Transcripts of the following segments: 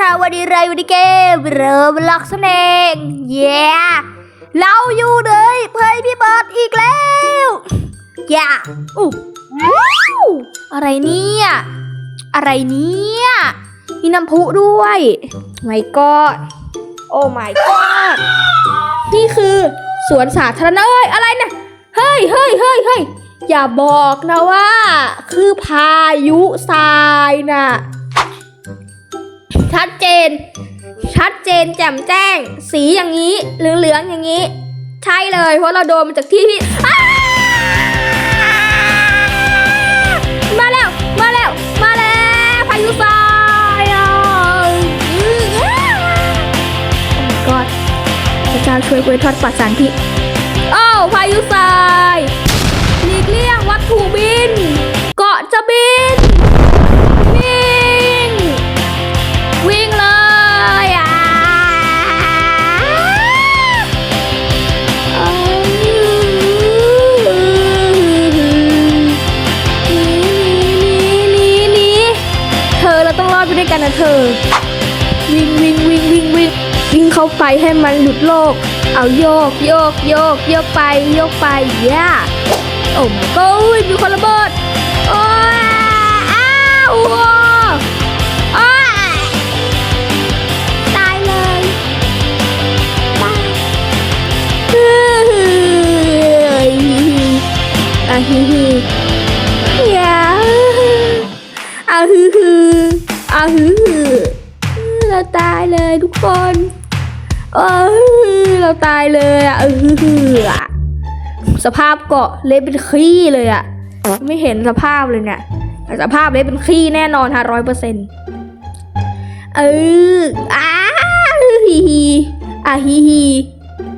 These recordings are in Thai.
นะวันนี้ไรวันนี้เกมเริ่มล็อกสเนงเย้เราอยู่เลยเพยพี่เบิร์ดอีกแล้วย่อู้ว้าวอะไรเนี่ย อะไรเนี่ย มีน้ำพุด้วยไม่กอดโอ้ my god นี่คือสวนสาธารณะเอ้ยอะไรเนี่ยเฮ้ยเฮ้ยเฮ้ยเฮ้ยอย่าบอกนะว่า คือพายุทรายน่ะ ชัดเจน ชัดเจนแจ่มแจ้ง สีอย่างนี้ เหลืองๆอย่างนี้ ใช่เลยเพราะเราโดนมาจากที่ที่อ้ามาแล้ว มาแล้ว มาแล้วพายุทรายอะอื้อโอ้ my god พระเจ้าช่วยกล้วยทอดปลอดสารพิษอ้าวพายุทรายหลีกเลี่ยงวัตถุบิน เกาะจะบิน เข้าไปให้มันหลุดโลก เอาโยกโยกโยกโยกไปโยกไปย่าโอ้โก้ยมีคนระเบิดโอ้ยอ้าวอ้ตายเลยตายเฮ้ยอะฮิฮิอย่าอะฮือฮืออะฮือฮือเราตายเลยทุกคน เออเราตายเลยอะเออสภาพเกาะเละเป็นขี้เลยอะไม่เห็นสภาพเลยเนี่ยแต่สภาพเละเป็นขี้แน่นอนฮะร้อยเปอร์เซ็นต์เอออ้าฮีฮีอะฮีฮี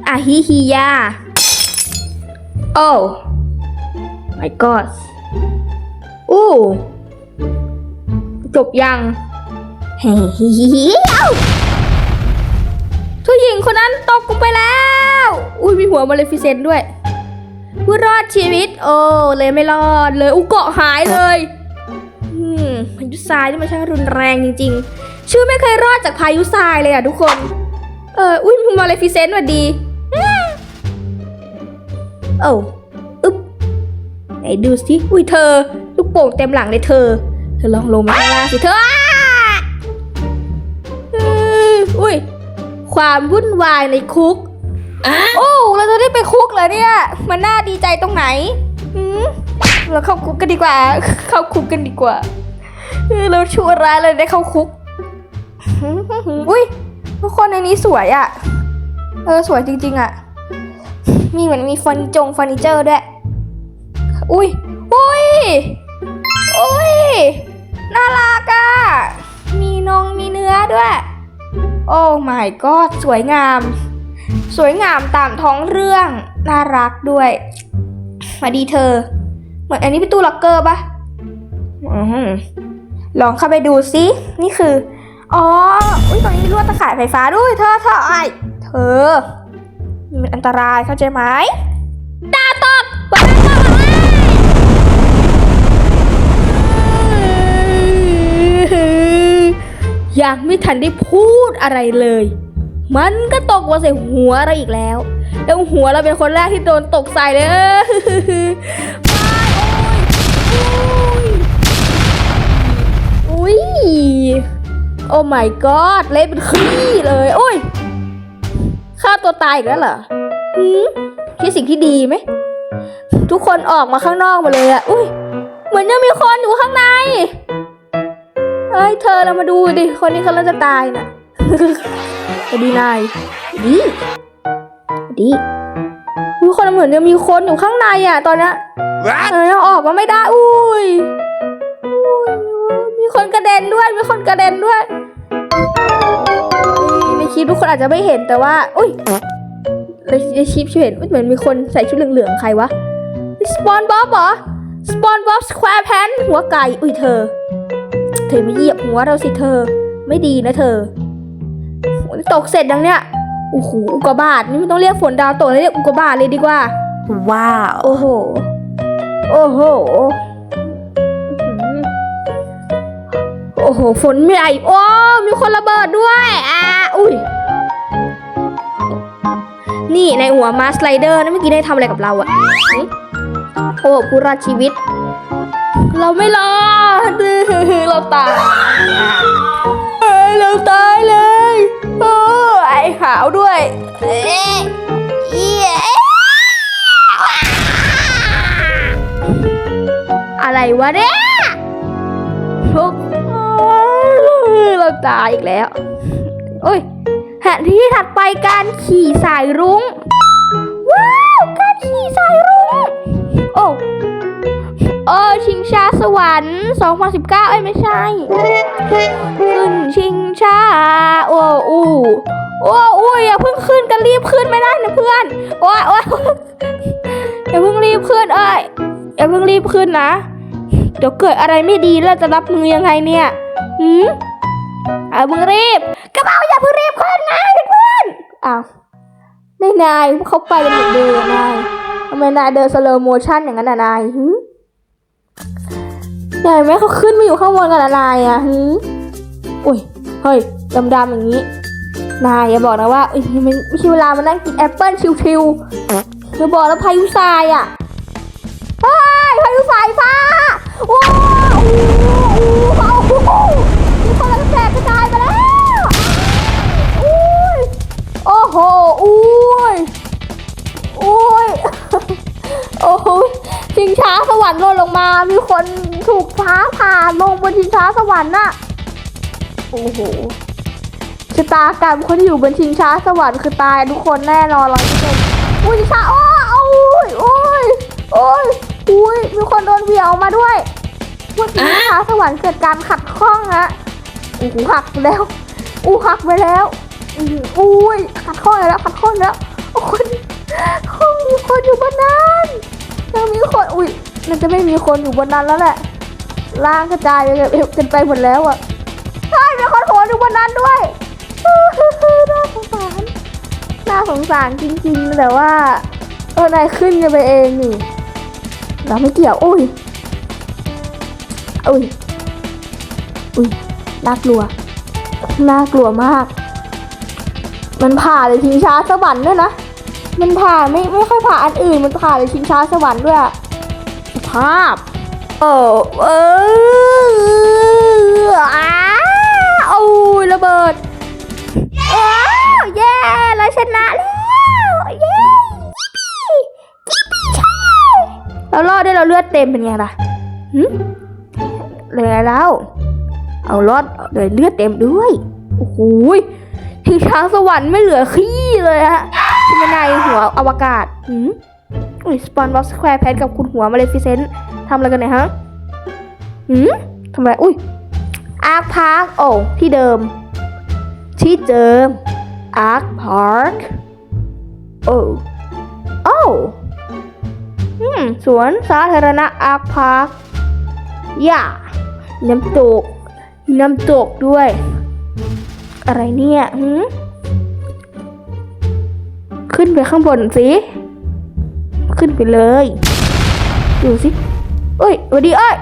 อะฮีฮียาโอ้ my god อู้จบยังเฮ้ฮีฮีฮีเอ้า ผู้หญิงคนนั้นตกลงไปแล้ว อุ้ยมีหัวมาเลฟิเซนด้วยผู้รอดชีวิต โอ้เลยไม่รอดเลยอุยเกาะหายเลยอืมพายุทรายนี่มันช่างรุนแรงจริง ๆ ชื่อไม่เคยรอดจากพายุทรายเลยอะทุกคน เอออุ้ยมึงมาเลฟิเซนต์วัสดีโอ้อึ๊บไหนดูสิอุ้ยเธอ ลูกโป่งเต็มหลังเลยเธอ เธอลองลงมาข้างล่างสิเธออุ้ย ความวุ่นวายในคุกโอ้เราจะได้ไปคุกเหรอเนี่ย มันน่าดีใจตรงไหนหืมเราเข้าคุกกันดีกว่า เข้าคุกกันดีกว่าเออเราชั่วร้ายเลยได้เข้าคุกหืมหืมหืมอุ้ยทุกคนในนี้สวยอะ่ะ เออสวยจริง ๆอะ่ะ มีเหมือนมีเฟอร์นิจงเฟอร์นิเจอร์ด้วย อุ้ยอุ้ยอุ้ยน่ารักอะ่ะ มีนงมีเนื้อด้วย โอ้ไม่ก็สวยงาม สวยงามตามท้องเรื่อง น่ารักด้วย มาดีเธอ เหมือนอันนี้เป็นตู้ล็อกเกอร์ปะอลองเข้าไปดูซิ นี่คือ อ๋อ อุ้ยตรงนี้มีลวดตะข่ายไฟฟ้าด้วย เธอเธอไอเธอ มันอันตรายเข้าใจไหม ยังไม่ทันได้พูดอะไรเลย มันก็ตกมาใส่หัวเราอีกแล้ว แล้วหัวเราเป็นคนแรกที่โดนตกใส่เลยออโอ้ยโอ้ยโอ้ my god เละเป็นขี้เลย โอ้ยฆ่าตัวตายอีกแล้วเหรอหืมคิดสิ่งที่ดีไหม ทุกคนออกมาข้างนอกมาเลยอะอุ้ย เหมือนยังมีคนอยู่ข้างใน เฮ้ยเธอเรามาดูดิคนนี้เขาเริ่มจะตายน่ะสวัสดีนายดีสวัสดีมีคนเหมือนจะมีคนอยู่ข้างในอะ ตอนเนี้ย What? เออออกมาไม่ได้อุ้ยอุ้ยมีคนกระเด็นด้วย มีคนกระเด็นด้วยในคลิปทุกคนอาจจะไม่เห็นแต่ว่า อุ้ยในในคลิปเห็นเหมือนมีคนใส่ชุดเหลืองๆใครวะสปอนบ๊อบเหรอสปอนบ๊อบสแควร์แพนหัวไก่ อุ้ยเธอ เธอมาเหยียบหัวเราสิเธอ ไม่ดีนะเธอฝนตกเสร็จดังเนี้ยโอ้โหอุกกาบาตนี่ไม่ต้องเรียกฝนดาวตกแล้วเรียกอุกกาบาตเลยดีกว่า Wow. โอ้โห โอ้โห โอ้โห ฝนใหญ่โอ้มีมีคนระเบิดด้วยอ่าอุ้ย นี่ในหัวมาสไลเดอร์นะเมื่อกี้ได้ทำอะไรกับเราอะหึโอ้ผู้รอดชีวิต เราไม่รอดเราตายเอ้ยเราตายเลยโอ้ไอขาวด้วยเอ๊ะเอี้ยอะไรวะเนี่ยทุกเราตายอีกแล้วโอ้ยแผนที่ถัดไปการขี่สายรุ้ง ว้าว การขี่สายรุ้ง โอ้ โอชิงช้าสวรรค์ 2019 เอ้ยไม่ใช่ ขึ้นชิงช้าโอ้อูโอ้อู้อย่าเพิ่งขึ้นกันรีบขึ้นไม่ได้นะเพื่อนโอ้ยโอ้ยอย่าเพิ่งรีบขึ้นเอ้ยอย่าเพิ่งรีบขึ้นนะ เดี๋ยวเกิดอะไรไม่ดีแล้วจะรับมือยังไงเนี่ยหืมเอามึงรีบกระเป๋าอย่าเพิ่งรีบขึ้นนะเพื่อนอ้าวไม่นายเขาไปกันหมดเลยอะนายทำไมนายเดินสโลโมชั่นอย่างนั้นอะนายหืม นายไหมเขาขึ้นมาอยู่ข้างบนกันอะนายอะหืมอุ้ย เฮ้ย ดำๆอย่างนี้ นายอย่าบอกนะว่าเอ้ยมันไม่ใช่เวลามานั่งกินแอปเปิ้ลชิวๆอย่าบอกแล้วพายุทรายอะเฮ้ยพายุสายฟ้าว้าว ลงบนชิงช้าสวรรค์น่ะ โอ้โหชะตากรรมคนที่อยู่บนชิงช้าสวรรค์คือตายทุกคนแน่นอนร้อยเปอร์เซ็นต์อุ้ยชิงช้าอ้โอ้ยโอ้ยโอ้ยอุ้ยมีคนโดนเหวี่ยงออกมาด้วยเมื่อกี้ชิงช้าสวรรค์เกิดการขัดข้องฮะโอ้หักไปแล้ว อู้หักไปแล้วอืออุ้ยขัดข้องแล้วขัดข้องแล้วโอ้คนคงมีคนอยู่บนนั้นยังมีคนอุ้ยมันจะไม่มีคนอยู่บนนั้นแล้วแหละ ล่างกระจายไปกันไปหมดแล้วอะใช่มีคนโหนอยู่บนนั้นด้วยฮือหือหือน่าสงสารน่าสงสารจริงๆ แต่ว่าเออนายขึ้นกันไปเองนี่เราไม่เกี่ยวอุ้ยอุ้ยอุ้ยน่ากลัวน่ากลัวมาก มันผ่าเลยชิงช้าสวรรค์ด้วยนะมันผ่าไม่ไม่ค่อยผ่าอันอื่น มันผ่าเลยชิงช้าสวรรค์ด้วยสภาพ เออเอออ้าโอ้ยระเบิดอ้าวแย่แล้วชนะแล้วเย้จิ๊บปี้ใช่เรารอดได้เราเลือดเต็มเป็นไงล่ะหึเลยแล้วเอารอดเลยเลือดเต็มด้วยโอ้โหยทิ้งช้างสวรรค์ไม่เหลือขี้เลยฮะที่ไม่นหัวอวกาศหืมอุ้ยสปอนบ็อกสแควร์แพนกับคุณหัวมาเลฟิเซนต์ำอะไรกันเนี่ยฮะหืมทำอะไร อุ้ยอาร์คพาร์คโอ้ที่เดิม ที่เดิมอาร์คพาร์คโอ้โอ้อืมสวนสาธารณะอาร์คพาร์คย่าน้ำตกน้ำตกด้วย อะไรเนี่ยหืมขึ้นไปข้างบนสิ ขึ้นไปเลย ดูสิ เอ้ยวัสดีเอ้ย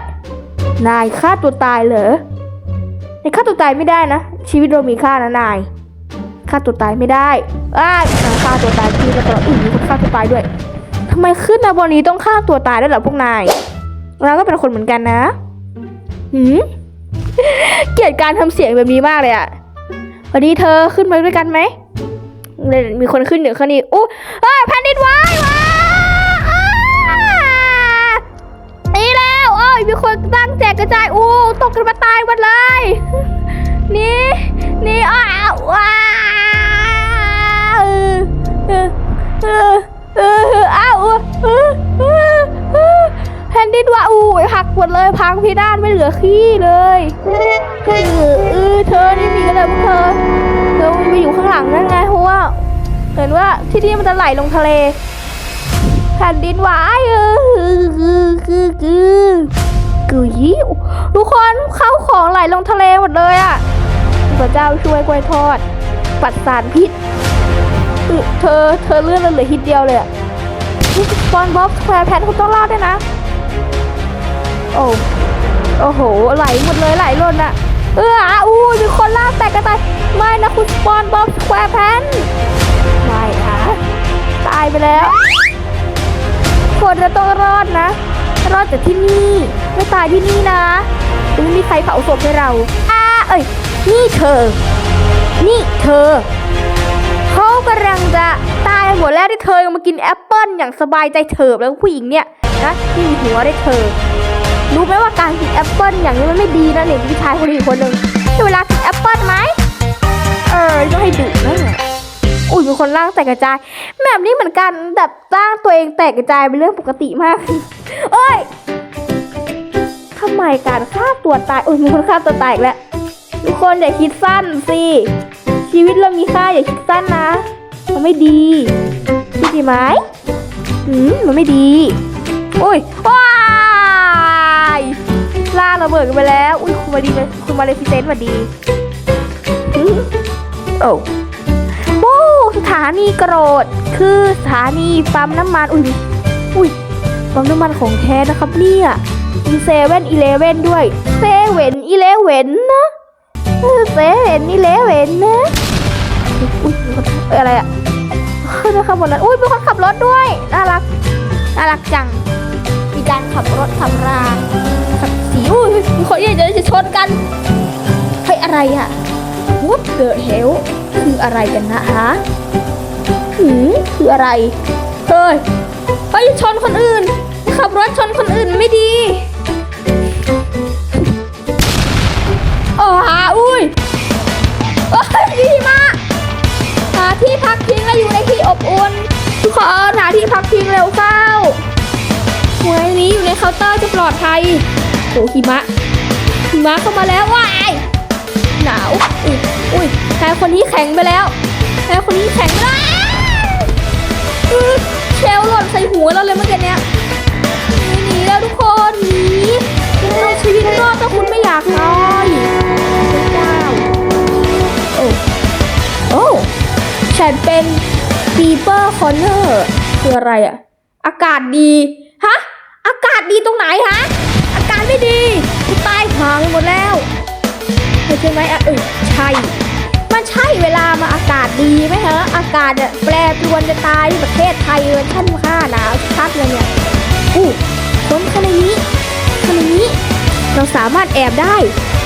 นายฆ่าตัวตายเหรอ นายฆ่าตัวตายไม่ได้นะ ชีวิตเรามีค่านะนาย ฆ่าตัวตายไม่ได้อ้ายนายฆ่าตัวตายพี่ก็ตลอดอุ้ยมีคนฆ่าตัวตายด้วยทำไมขึ้นมาบนนี้ต้องฆ่าตัวตายด้วยเหรอพวกนาย เราก็เป็นคนเหมือนกันนะหืมเกลียดการทำเสียงแบบนี้มากเลยอะวันนี้เธอขึ้นมาด้วยกันไหม มีคนขึ้นเหนือคนนี้อู้เฮ้ยแผ่นดินไหวว้าอ้ มีคนตั้งแจกกระจาย อู้ ตกกันมาตายหมดเลย นี่ นี่อ้าวว้าเออเออเออเอออ้าวเออเออแผ่นดินไหว่าอู้ยหักหมดเลย พังพินาศไม่เหลือขี้เลยเออเออเธอนี่มีอะไรพวกเธอเธอไปอยู่ข้างหลังนั่นไงเพราะว่าเห็นว่าที่นี่มันจะไหลลงทะเล แผ่นดินไหวเออ คือคือคือคือยิวทุกคนเข้าของไหลลงทะเลหมดเลยอะพระเจ้าช่วยกล้วยทอด ปัดสารพิษ เธอเธอเลื่อนเลยเหลือฮิตเดียวเลยอะนี่สปอนบ็อกแควร์แพนคุณต้องรอดด้วยนะ โอ้โอ้โห ไหลหมดเลยไหลล่นอะ เอออาอู้มีคนล่ากแตกกระตายไม่นะคุณสปอนบอบสแควร์แพนไม่นะตายไปแล้ว คนเราต้องรอดนะ รอดจากที่นี่ไม่ตายที่นี่นะไม่มีใครเผาศพให้เราอ้าเอ้ย นี่เธอ นี่เธอ เขากำลังจะตายหมดแล้วที่เธอยังมากินแอปเปิ้ลอย่างสบายใจเถิบแล้วผู้หญิงเนี่ยนะที่มีหัวได้เธอ รู้ไหมว่าการกินแอปเปิ้ลอย่างนี้มันไม่ดีนะเนี่ยผู้ชายคนอีกคนหนึ่งเวลากินแอปเปิ้ลไหมเออต้องให้ดุนะ อุ้ยมีคนร่างแตกกระจาย แบบนี้เหมือนกันแบบร่างตัวเองแตกกระจายเป็นเรื่องปกติมากเอ้ยทำไมการฆ่าตัวตายอุ้ยมีคนฆ่าตัวตายอีกแล้วทุกคนอย่าคิดสั้นสิชีวิตเรามีค่าอย่าคิดสั้นนะ มันไม่ดีคิดดีไหมอืมมันไม่ดีอุ้ยว้ายล่าระเบิดกันไปแล้วอุ้ยคุณมาดีเลยคุณมาเลฟิเซนต์มาดีอืมโอ้ ถานีโกรธ คือสถานีปั๊มน้ำมัน อุ้ยอุ้ยปั๊มน้ำมันของแท้นะครับเนี่ยมีเซเว่นอีเลเว่นด้วยเซเว่นอีเลเว่นนะเซเว่นอีเลเว่นนะอุ้ยอะไรอะนมาข้างบนนั้นอุ้ยมีคนขับรถด้วยน่ารักน่ารักจังมีการขับรถขับรางขับสีอุ้ยมีคนใหญ่จะชนกันเฮ้ยอะไรอะ What the hell คืออะไรกันนะฮะหืมคืออะไร เฮ้ยไปชนคนอื่น ขับรถชนคนอื่นไม่ดีโอ้ฮาอุ้ยโอ้ยดีมากหาที่พักพิงและอยู่ในที่อบอุ่นทุกคนหาที่พักพิงเร็วเข้าหวยนี้อยู่ในเคาน์เตอร์จะปลอดภัยโอ้หิมะหิมะเข้ามาแล้วว้าย หนาวอุ้ยอุ้ยชายคนนี้แข็งไปแล้วชายคนนี้แข็งไปแล้วเชลหล่นใส่หัวเราเลยเมื่อกี้เนี้ยหนีแล้วทุกคนหนีเอาชีวิตรอดถ้าคุณไม่อยากตายเจ้าโอ้โอ้ฉันเป็นปีเปอร์คอนเนอร์คืออะไรอะอากาศดีฮะอากาศดีตรงไหนฮะ อากาศไม่ดีกูตายหาไปหมดแล้ว ใช่ไหมอะเออใช่ มันใช่เวลามาอากาศดีไหมฮะอากาศเนี่ยแปรปรวนจะตายประเทศไทยเลยท่านข้าหนาวชัดเลยเนี่ยอู้คนขนาดนี้ขนาดนี้เราสามารถแอบได้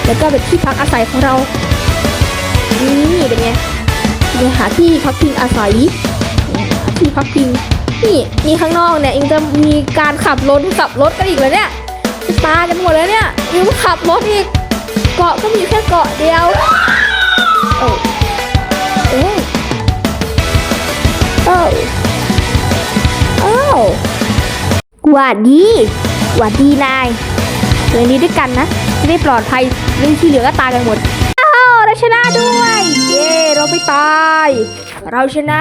แล้วก็เป็นที่พักอาศัยของเรา นี่เป็นไงเนี่ยหาที่พักพิงอาศัยที่พักพิงนี่นี่ข้างนอกเนี่ยยังจะมีการขับรถขับรถกันอีกเลยเนี่ยตากันหมดแล้วเนี่ยยังขับรถอีก เกาะก็มีแค่เกาะเดียวโอ้เอ้ยโอ้โอ้หวัดดีหวัดดีนายเรื่องนี้ด้วยกันนะ จะได้ปลอดภัยเรื่องที่เหลือก็ตายกันหมดอ้าวเราชนะด้วย เย้เราไม่ตาย เราชนะ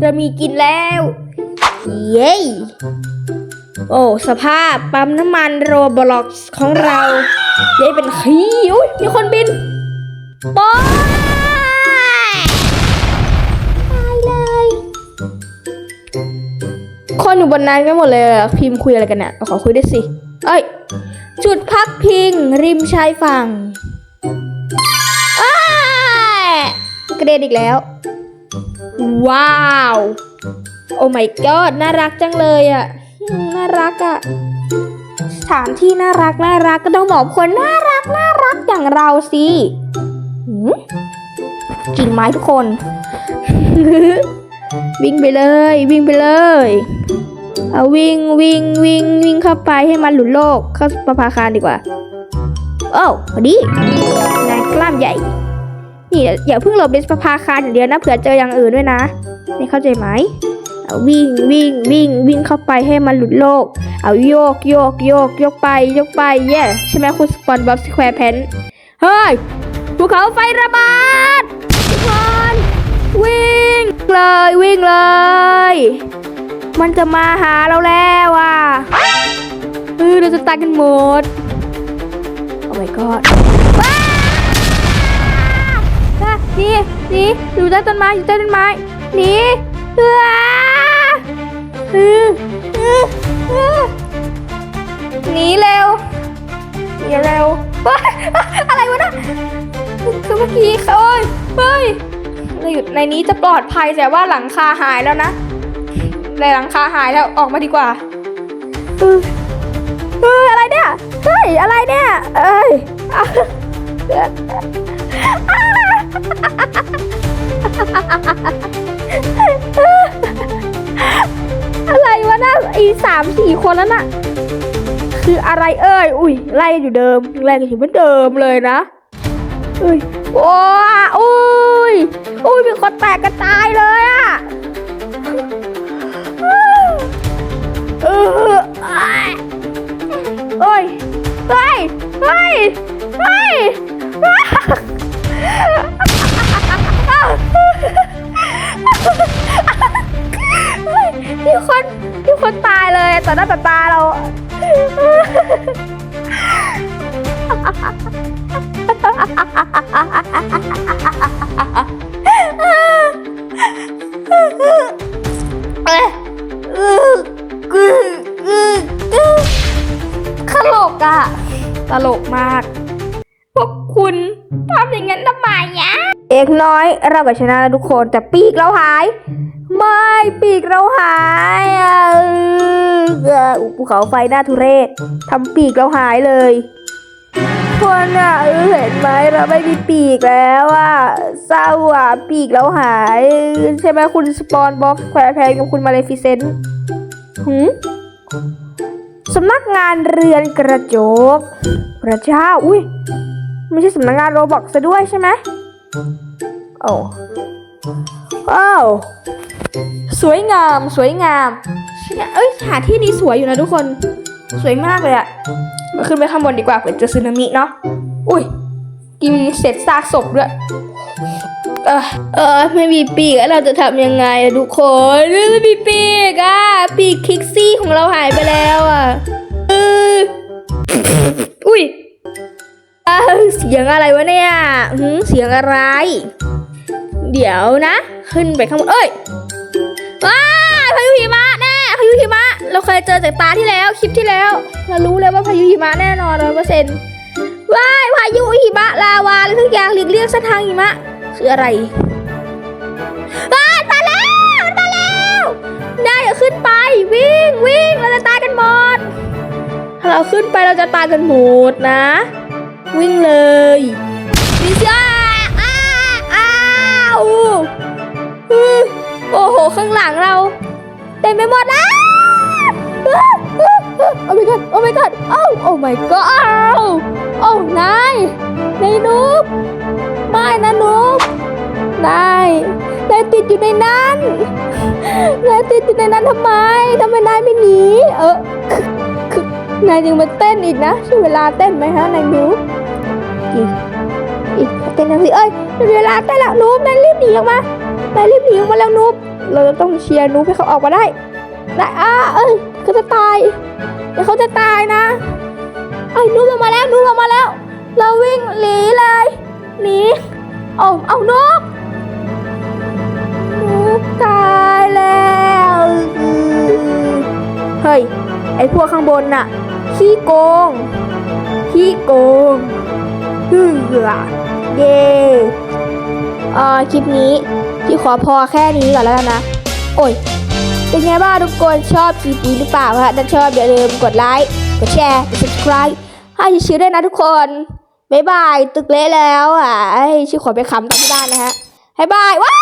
เรามีกินแล้ว เย้โอ้ สภาพปั๊มน้ำมันโรบล็อกของเรา เย้เป็นขี้อุ้ยมีคนบินปอยตายเลย คนอยู่บนนั้นกันหมดเลยอะพิมพ์คุยอะไรกันเนี่ยขอคุยด้วยสิ เอ้ย จุดพักพิง ริมชายฝั่งอ้ายกระเด็นอีกแล้ว ว้าว โอ้ my god น่ารักจังเลยอะน่ารักอะ ถานที่น่ารักน่ารักก็ต้องบอกคนน่ารักน่ารักอย่างเราสิจริงไหมทุกคน วิ่งไปเลย วิ่งไปเลยเอาวิ่งวิ่งวิ่งวิ่งเข้าไปให้มันหลุดโลกเข้าประภาคารดีกว่า โอ้พอดีนายกล้ามใหญ่ นี่อย่าเพิ่งหลบในประภาคารอย่างเดียวนะเผื่อเจออย่างอื่นด้วยนะนี่เข้าใจไหม วิ่งวิ่งวิ่งวิ่งเข้าไปให้มันหลุดโลก เอาโยกโยกโยกโยกไปโยกไปเย่ใช่ไหมคุณสปอนบ๊อบสแควร์แพนเฮ้ยภูเขาไฟระเบิดทุกคนวิ่งเลยวิ่งเลย มันจะมาหาเราแล้วอะเออเราจะตายกันหมดโอ้ my god ว้าวอะหนี่นี่อยู่ใต้ต้นไม้อยู่ใต้ต้นไม้หนี หนีเร็วหนีอย่าเร็วเฮ้ยอะไรวะนะคือเมื่อกี้เขาเอ้ยเฮ้ยเราอยู่ในนี้จะปลอดภัยแต่ว่าหลังคาหายแล้วนะในหลังคาหายแล้วออกมาดีกว่าเออเฮ้ยอะไรเนี่ยเฮ้ยอะไรเนี่ยเอ้ยอะ อะไรวะน่ะอีสามสี่คนแล้วน่ะ คืออะไรเอ่ย อุ้ยไล่อยู่เดิมยังไล่กันอยู่เหมือนเดิมเลยนะอุ้ยโอ้อุ้ยอุ้ยมีคนแตกกระจายเลยอะเออเอ้ยเฮ้ยเฮ้ยเฮ้ยเฮ้ย มีคนมีคนตายเลยต่อหน้าต่อตาเราเอ้ยอื้ออื้ออื้ออื้อตลกอะตลกมาก พวกคุณทำอย่างนั้นทำไมอะเอกน้อยเราก็ชนะทุกคนแต่ปีกเราหาย ไม่ปีกเราหายอะเออภูเขาไฟหน้าทุเรศทำปีกเราหายเลยคนอะเออเห็นไหมเราไม่มีปีกแล้วอะเศร้าอะปีกเราหาย ใช่ไหมคุณสปอนบ็อกแควร์แพนกับคุณมาเลฟิเซนต์หืมสำนักงานเรือนกระจก พระเจ้า อุ้ยไม่ใช่สำนักงานโรบอกซะด้วยใช่ไหมโอ้อ้ สวยงามสวยงามเอ้ยหาที่นี้สวยอยู่นะทุกคน สวยมากเลยอะมาขึ้นไปข้างบนดีกว่าเผื่อเจอสึนามิเนาะอุ้ยกินเศษซากศพด้วยเออเออไม่มีปีกแล้วเราจะทำยังไงทุกคนไม่มีปีกอะปีกคิกซี่ของเราหายไปแล้วอะเอออุ้ยเสียงอะไรวะเนี่ยเสียงอะไร เดี๋ยวนะ ขึ้นไปข้างบนเอ้ย ว้าพายุหิมะแน่พายุหิมะ เราเคยเจอจากตาที่แล้วคลิปที่แล้ว เรารู้เลยว่าพายุหิมะแน่นอนร้อยเปอร์เซ็นต์ว้ายพายุหิมะลาวาอะไรทุกอย่างหลีกเลี่ยงเส้นทางหิมะคืออะไรว้ายมาแล้วมาแล้วนายอย่าขึ้นไปวิ่งวิ่งเราจะตายกันหมดถ้าเราขึ้นไปเราจะตายกันหมดนะ วิ่งเลยวิ่งเสียอ้าอ้าว โอ้โห ข้างหลังเราเต็มไปหมดแล้ว โอ้ my god โอ้ my god โอ้โอ้ my god โอ้นายนายนุ๊กไม่นะนุ๊กนายนายติดอยู่ในนั้นนายติดอยู่ในนั้นทำไมทำไมนายไม่หนีเออนายยังมาเต้นอีกนะใช่เวลาเต้นไหมฮะนายนุ๊กอีกอีกเต้นหน่อยสิเอ้ยเป็นเวลาเต้นแล้วนุ๊กนายรีบหนีออกมา นายรีบหนีออกมาแล้วนุ๊กเราจะต้องเชียร์นุ๊กให้เขาออกมาได้ได้อ้าเอ้ยเขาจะตายเดี๋ยวเขาจะตายนะไอ้นุ๊กออกมาแล้วนุ๊กออกมาแล้ว เราวิ่งหนีเลยหนีเอาเอานกนกตายแล้วเฮ้ยไอ้พวกข้างบนน่ะขี้โกงขี้โกงฮึ่ยเย่ เอ่อคลิปนี้ที่ขอพอแค่นี้ก่อนแล้วกันนะ โอ้ย เป็นไงบ้างทุกคนชอบคลิปนี้หรือเปล่าฮะถ้าชอบอย่าลืมกดไลค์กดแชร์กด subscribe ให้ชื่อด้วยนะทุกคนบ๊ายบาย ตึกเละแล้วอะชื่อขอไปขำตามที่บ้านนะฮะบ๊ายบายว้า